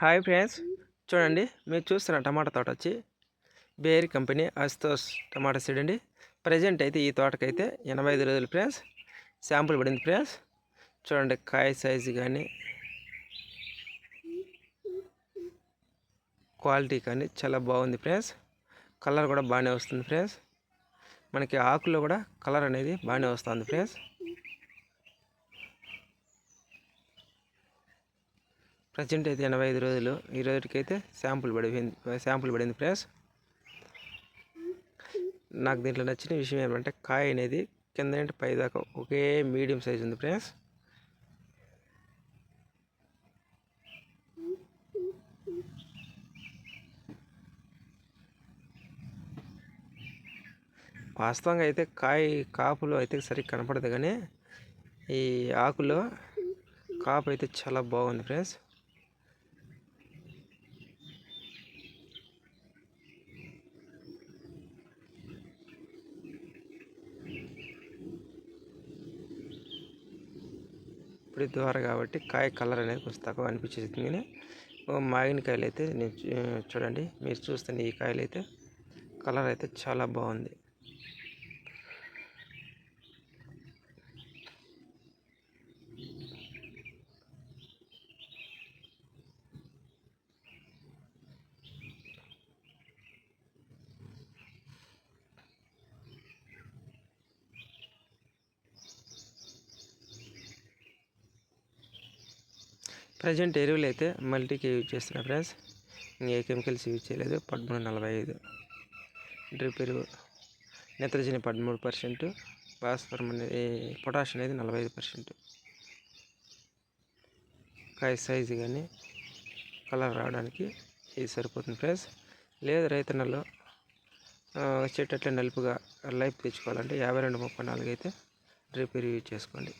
Hi friends. చూడండి మీరు చూస్తున్న టమాటా తోట వచ్చి బేర్ కంపెనీ అస్తోస్ టమాటా సీడ్ అండి. ప్రజెంట్ అయితే ఈ తోటకైతే ఎనభై ఐదు రోజులు ఫ్రెండ్స్. శాంపుల్ పడింది ఫ్రెండ్స్. చూడండి కాయ సైజు కానీ క్వాలిటీ కానీ చాలా బాగుంది ఫ్రెండ్స్. కలర్ కూడా బాగానే వస్తుంది ఫ్రెండ్స్. మనకి ఆకుల్లో కూడా కలర్ అనేది బాగానే వస్తుంది ఫ్రెండ్స్. ప్రజెంట్ అయితే ఎనభై ఐదు రోజులు. ఈ రోజుకైతే శాంపుల్ పడిపోయింది. శాంపుల్ పడింది ఫ్రెండ్స్. నాకు దీంట్లో నచ్చిన విషయం ఏమంటే కాయ అనేది కింద నుండి పై దాకా ఒకే మీడియం సైజ్ ఉంది ఫ్రెండ్స్. వాస్తవంగా అయితే కాయ కాపులో అయితే సరిగ్గా కనపడదు కానీ ఈ ఆకులో కాపు అయితే చాలా బాగుంది ఫ్రెండ్స్. ఇప్పుడు ద్వారా కాబట్టి కాయ కలర్ అనేది కొంచెం తక్కువ అనిపించేది కానీ మాగిన కాయలు అయితే నేను చూడండి మీరు చూస్తున్న ఈ కాయలు అయితే కలర్ అయితే చాలా బాగుంది. ప్రజెంట్ ఎరువులు అయితే మల్టీకి యూజ్ చేస్తున్నా ఫ్రెండ్స్. ఏ కెమికల్స్ యూజ్ చేయలేదు. పదమూడు నలభై ఐదు. డ్రిప్ ఎరువు. నత్రజని పదమూడు పర్సెంట్. భాస్వరం అనేది పొటాష్ అనేది నలభై ఐదు పర్సెంట్. కాయ సైజు కానీ కలర్ రావడానికి ఇది సరిపోతుంది ఫ్రెండ్స్. లేదు రైతన్నలో చెట్టు అట్లా నలుపుగా లైఫ్ తెచ్చుకోవాలంటే యాభై రెండు ముప్పై నాలుగు అయితే డ్రిప్ ఎరువు యూజ్ చేసుకోండి.